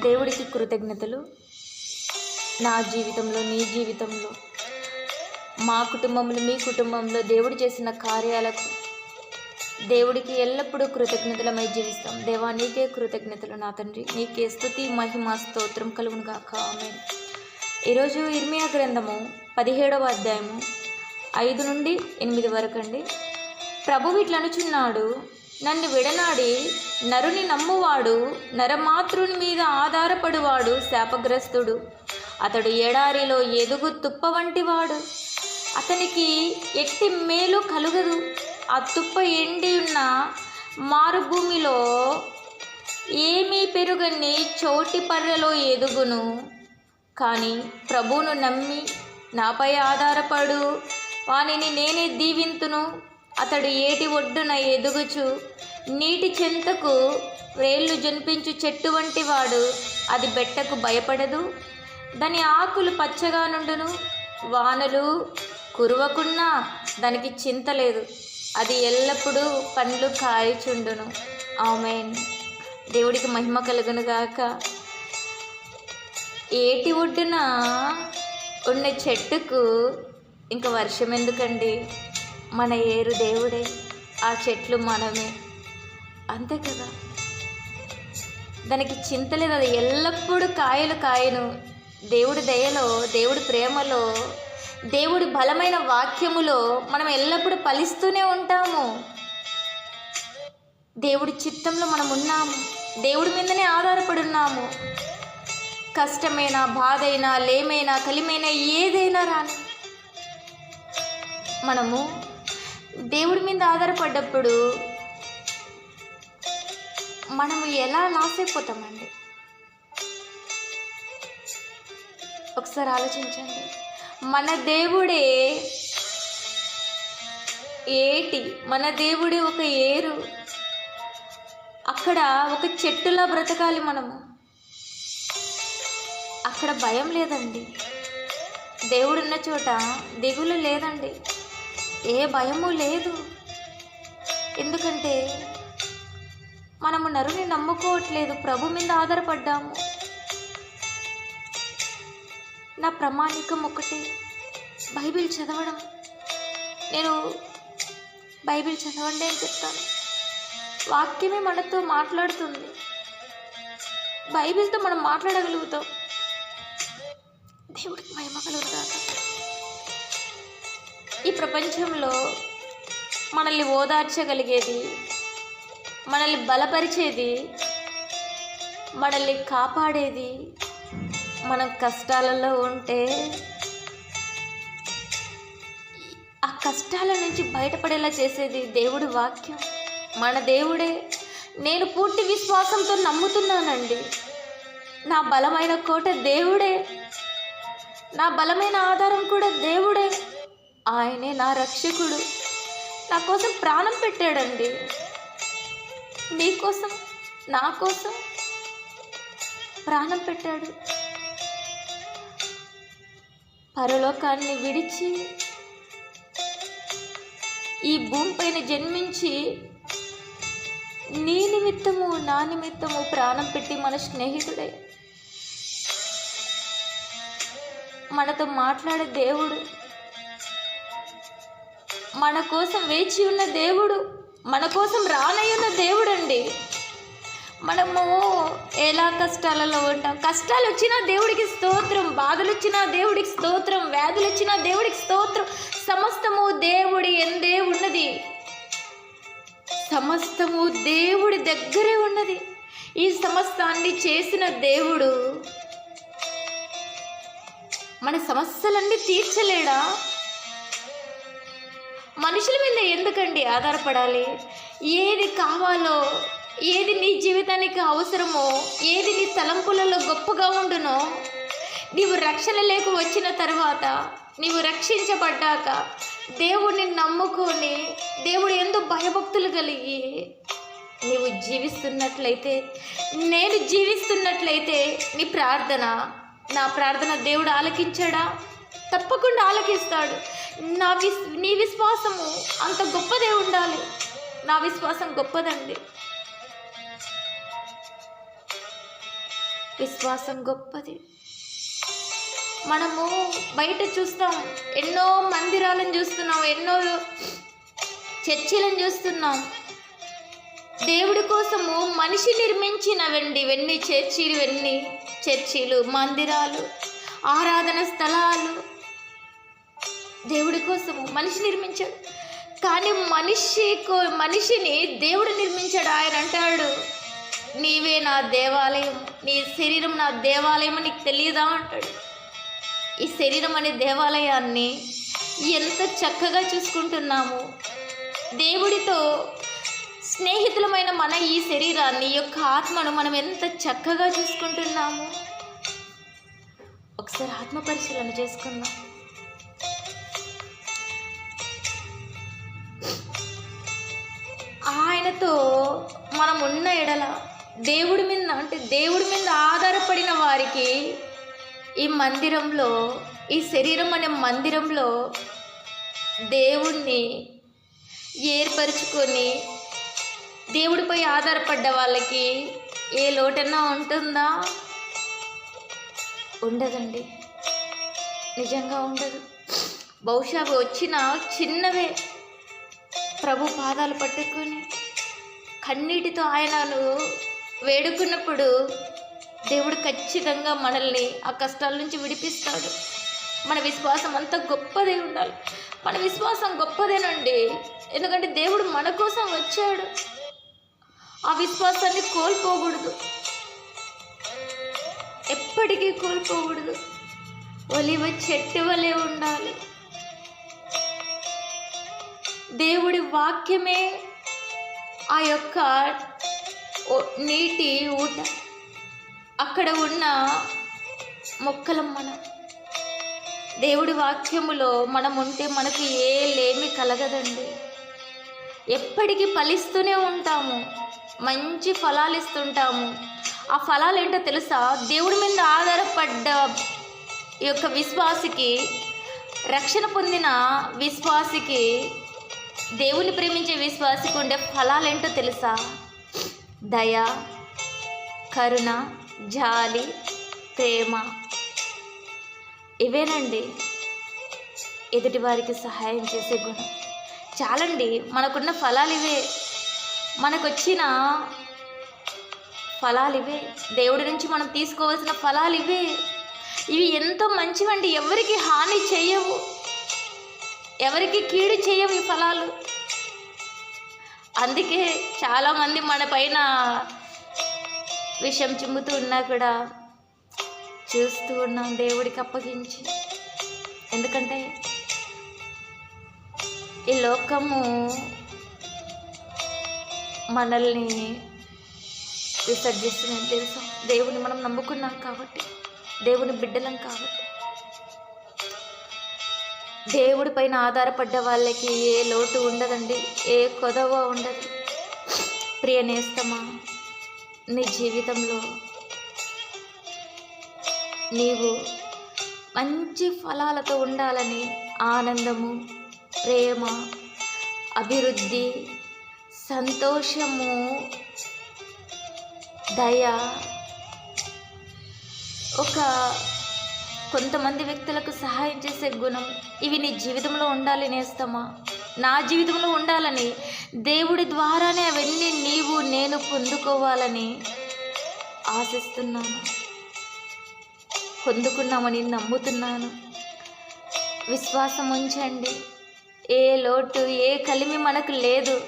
దేవుడికి కృతజ్ఞతలు. నా జీవితంలో నీ జీవితంలో మా కుటుంబంలో మీ కుటుంబంలో దేవుడు చేసిన కార్యాలకు దేవుడికి ఎల్లప్పుడూ కృతజ్ఞతలమై జీవిస్తాం. దేవా నీకే కృతజ్ఞతలు నా తండ్రి. నీకే స్థుతి మహిమ స్తోత్రం కలుగును గాక ఆమె ఈరోజు ఇర్మియా గ్రంథము పదిహేడవ అధ్యాయము ఐదు నుండి ఎనిమిది వరకు అండి ప్రభు ఇట్లనుచున్నాడు నన్ను విడనాడి నరుని నమ్మువాడు నరమాతృని మీద ఆధారపడువాడు శాపగ్రస్తుడు. అతడు ఎడారిలో ఎదుగు తుప్ప వంటివాడు. అతనికి ఎట్టి మేలు కలుగదు. ఆ తుప్ప ఎండి ఉన్న మారుభూమిలో ఏమీ పెరుగని చోటి పర్రెలో ఎదుగును. కానీ ప్రభువును నమ్మి నాపై ఆధారపడు. వానిని నేనే దీవింతును. అతడు ఏటి ఒడ్డున ఎదుగుచు నీటి చెంతకు వేళ్ళు జనిపించు చెట్టు వంటి వాడు అది బెట్టకు భయపడదు. దాని ఆకులు పచ్చగా నుండును వానలు కురవకున్నా దానికి చింత లేదు. అది ఎల్లప్పుడూ పండ్లు కాయచుండును ఆమెన్. దేవుడికి మహిమ కలుగును గాక. ఏటి ఒడ్డున ఉన్న చెట్టుకు ఇంకా వర్షం ఎందుకండి మన ఏరు దేవుడే ఆ చెట్లు మనమే. అంతే కదా? దానికి చింత లేదు అది ఎల్లప్పుడూ కాయలు కాయను. దేవుడి దయలో దేవుడి ప్రేమలో దేవుడి బలమైన వాక్యములో మనం ఎల్లప్పుడూ ఫలిస్తూనే ఉంటాము. దేవుడి చిత్తంలో మనం ఉన్నాము. దేవుడి మీదనే ఆధారపడి ఉన్నాము. కష్టమైనా బాధైనా లేమైనా కలిమైనా ఏదైనా రాని మనము దేవుడి మీద ఆధారపడ్డప్పుడు మనము ఎలా లాస్ అయిపోతామండి? ఒకసారి ఆలోచించండి. మన దేవుడే ఏటి? మన దేవుడే ఒక ఏరు. అక్కడ ఒక చెట్టులా బ్రతకాలి మనము. అక్కడ భయం లేదండి. దేవుడున్న చోట దిగులు లేదండి. ఏ భయము లేదు. ఎందుకంటే మనము నరుని నమ్ముకోవట్లేదు. ప్రభు మీద ఆధారపడ్డాము. నా ప్రమాణికం ఒకటి. బైబిల్ చదవడం. నేను బైబిల్ చదవండి అని చెప్తాను. వాక్యమే మనతో మాట్లాడుతుంది. బైబిల్తో మనం మాట్లాడగలుగుతాం. దేవుడికి మహిమ కలుగుతాను ఈ ప్రపంచంలో మనల్ని ఓదార్చగలిగేది మనల్ని బలపరిచేది మనల్ని కాపాడేది మనం కష్టాలలో ఉంటే ఆ కష్టాల నుంచి బయటపడేలా చేసేది దేవుడి వాక్యం. మన దేవుడే. నేను పూర్తి విశ్వాసంతో నమ్ముతున్నానండి. నా బలమైన కోట దేవుడే. నా బలమైన ఆధారం కూడా దేవుడే. ఆయనే నా రక్షకుడు. నా కోసం ప్రాణం పెట్టాడండి. నీకోసం నా కోసం ప్రాణం పెట్టాడు. పరలోకాన్ని విడిచి ఈ భూమిపైన జన్మించి నీ నిమిత్తము నా నిమిత్తము ప్రాణం పెట్టి మన స్నేహితుడే. మనతో మాట్లాడే దేవుడు. మన కోసం వేచి ఉన్న దేవుడు మన కోసం రానయ్యున్న దేవుడు అండి మనము ఎలా కష్టాలలో ఉంటాం? కష్టాలు వచ్చినా దేవుడికి స్తోత్రం బాధలు వచ్చినా దేవుడికి స్తోత్రం వ్యాధులు వచ్చినా దేవుడికి స్తోత్రం. సమస్తము దేవుడి ఎందే ఉన్నది. సమస్తము దేవుడి దగ్గరే ఉన్నది. ఈ సమస్తాన్ని చేసిన దేవుడు మన సమస్యలన్నీ తీర్చలేడా? మనుషుల మీద ఎందుకండి ఆధారపడాలి? ఏది కావాలో ఏది నీ జీవితానికి అవసరమో ఏది నీ తలంపులలో గొప్పగా ఉండునో నీవు రక్షణ లేక వచ్చిన తర్వాత నీవు రక్షించబడ్డాక దేవుడిని నమ్ముకొని దేవుడు ఎందు భయభక్తులు కలిగి నీవు జీవిస్తున్నట్లయితే నేను జీవిస్తున్నట్లయితే నీ ప్రార్థన నా ప్రార్థన దేవుడు ఆలకించాడా? తప్పకుండా ఆలకిస్తాడు. నా విస్ నీ విశ్వాసము అంత గొప్పదే ఉండాలి. నా విశ్వాసం గొప్పదండి. విశ్వాసం గొప్పది. మనము బయట చూస్తాం ఎన్నో మందిరాలను చూస్తున్నాం ఎన్నో చర్చిలను చూస్తున్నాం. దేవుడి కోసము మనిషి నిర్మించినవండి ఇవన్నీ చర్చీలు ఇవన్నీ చర్చీలు మందిరాలు ఆరాధన స్థలాలు. దేవుడి కోసము మనిషి నిర్మించాడు. కానీ మనిషి కో- మనిషిని దేవుడు నిర్మించాడు. ఆయన అంటాడు నీవే నా దేవాలయం నీ శరీరం నా దేవాలయం నీకు తెలియదా అంటాడు. ఈ శరీరం అనే దేవాలయాన్ని ఎంత చక్కగా చూసుకుంటున్నాము. దేవుడితో స్నేహితులమైన మన ఈ శరీరాన్ని యొక్క ఆత్మను మనం ఎంత చక్కగా చూసుకుంటున్నాము. ఒకసారి ఆత్మ పరిశీలన చేసుకుందాం. ఆయనతో మనం ఉన్న ఎడల దేవుడి మీద అంటే దేవుడి మీద ఆధారపడిన వారికి ఈ మందిరంలో ఈ శరీరం అనే మందిరంలో దేవుణ్ణి ఏర్పరచుకొని దేవుడిపై ఆధారపడ్డ వాళ్ళకి ఏ లోటన్నా ఉంటుందా? ఉండదండి. నిజంగా ఉండదు. బహుశా వచ్చిన చిన్నవే. ప్రభు పాదాలు పట్టుకొని కన్నీటితో ఆయనను వేడుకున్నప్పుడు దేవుడు ఖచ్చితంగా మనల్ని ఆ కష్టాల నుంచి విడిపిస్తాడు. మన విశ్వాసం అంత గొప్పదే ఉండాలి. మన విశ్వాసం గొప్పదేనండి ఎందుకంటే దేవుడు మన కోసం వచ్చాడు. ఆ విశ్వాసాన్ని కోల్పోకూడదు. ఎప్పటికీ కోల్పోకూడదు. ఒలివ చెట్టు వలె ఉండాలి. దేవుడి వాక్యమే ఆ యొక్క నీటి ఊట అక్కడ ఉన్న మొక్కలం మనం దేవుడి వాక్యములో మనం ఉంటే మనకు ఏ లేమి కలగదండి. ఎప్పటికీ ఫలిస్తూనే ఉంటాము. మంచి ఫలాలు ఇస్తుంటాము. ఆ ఫలాలు ఏంటో తెలుసా? దేవుడి మీద ఆధారపడ్డ ఈ యొక్క విశ్వాసికి రక్షణ పొందిన విశ్వాసికి దేవుని ప్రేమించే విశ్వాసికి ఉండే ఫలాలేంటో తెలుసా? దయ కరుణ జాలి ప్రేమ. ఇవేనండి ఎదుటి వారికి సహాయం చేసే గుణం. చాలండి మనకున్న ఫలాలు ఇవే మనకొచ్చిన ఫలాలు ఇవే దేవుడి నుంచి మనం తీసుకోవాల్సిన ఫలాలు ఇవే ఇవి ఎంతో మంచివండి ఎవరికి హాని చేయవు ఎవరికి కీడు చేయవు ఈ ఫలాలు. అందుకే చాలామంది మన పైన విషం చిమ్ముతూ ఉన్నా కూడా చూస్తూ ఉన్నాం దేవుడికి అప్పగించి. ఎందుకంటే ఈ లోకము మనల్ని విసర్జిస్తుందని తెలుసు? దేవుని మనం నమ్ముకున్నాం కాబట్టి దేవుని బిడ్డలం కాబట్టి. దేవుడి పైన ఆధారపడ్డ వాళ్ళకి ఏ లోటు ఉండదండి ఏ కొదవ ఉండదు. ప్రియ నేస్తమా నీ జీవితంలో నీవు మంచి ఫలాలతో ఉండాలని ఆనందము ప్రేమ అభివృద్ధి సంతోషము దయ ఒక కొంతమంది వ్యక్తులకు సహాయం చేసే గుణం ఇవి నీ జీవితంలో ఉండాలి నేస్తమా? నా జీవితంలో ఉండాలని దేవుడి ద్వారానే అవన్నీ నీవు నేను పొందుకోవాలని ఆశిస్తున్నాను. పొందుకున్నామని నమ్ముతున్నాను. విశ్వాసం ఉంచండి. ఏ లోటు ఏ కలిమి మనకు లేదు.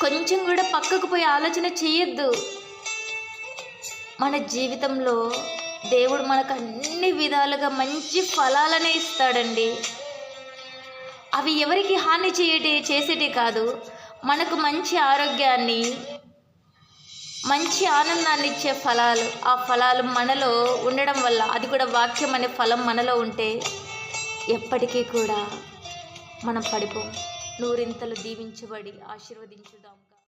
కొంచెం కూడా పక్కకు పోయి ఆలోచన చేయొద్దు. మన జీవితంలో దేవుడు మనకు అన్ని విధాలుగా మంచి ఫలాలనే ఇస్తాడండి. అవి ఎవరికి హాని చేయటి చేసేటి కాదు మనకు మంచి ఆరోగ్యాన్ని మంచి ఆనందాన్ని ఇచ్చే ఫలాలు ఆ ఫలాలు మనలో ఉండడం వల్ల అది కూడా వాక్యం అనే ఫలం మనలో ఉంటే ఎప్పటికీ కూడా మనం పడిపోం. నూరింతలు దీవించబడి ఆశీర్వదించుదాం.